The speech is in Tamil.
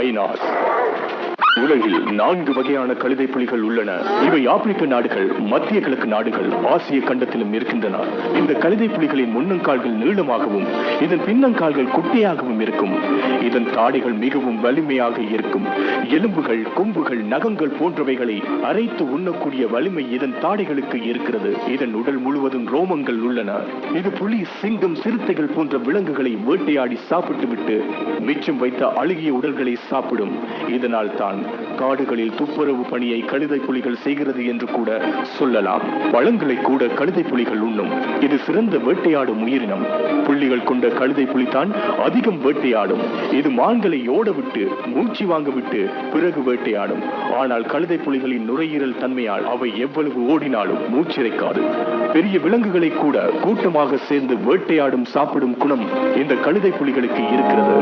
aí nós. உலகில் நான்கு வகையான கழுதை புலிகள் உள்ளன. இவை ஆப்பிரிக்க நாடுகள் மத்திய கிழக்கு நாடுகள் ஆசிய கண்டத்திலும் இருக்கின்றன. இந்த கழுதை புலிகளின் முன்னங்கால்கள் நீளமாகவும் இதன் பின்னங்கால்கள் குட்டையாகவும் இருக்கும். இதன் தாடைகள் மிகவும் வலிமையாக இருக்கும். எலும்புகள் கொம்புகள் நகங்கள் போன்றவைகளை அரைத்து உண்ணக்கூடிய வலிமை இதன் தாடைகளுக்கு இருக்கிறது. இதன் உடல் முழுவதும் ரோமங்கள் உள்ளன. இது புலி சிங்கம் சிறுத்தைகள் போன்ற விலங்குகளை வேட்டையாடி சாப்பிட்டுவிட்டு மிச்சம் வைத்த அழுகிய உடல்களை சாப்பிடும். இதனால் தான் காடுகளில் துப்புரவு பணியை கழுதை புலிகள் செய்கிறது என்று கூட சொல்லலாம். பழங்களை கூட கழுதை புலிகள் உண்ணும். இது சிறந்த வேட்டையாடும் உயிரினம். புள்ளிகள் கொண்ட கழுதை புலிதான் அதிகம் வேட்டையாடும். இது மான்களை ஓட விட்டு மூச்சு வாங்க விட்டு பிறகு வேட்டையாடும். ஆனால் கழுதை புலிகளின் நுரையீரல் தன்மையால் அவை எவ்வளவு ஓடினாலும் மூச்சிறைக்காது. பெரிய விலங்குகளை கூட கூட்டமாக சேர்ந்து வேட்டையாடும் சாப்பிடும் குணம் இந்த கழுதை புலிகளுக்கு இருக்கிறது.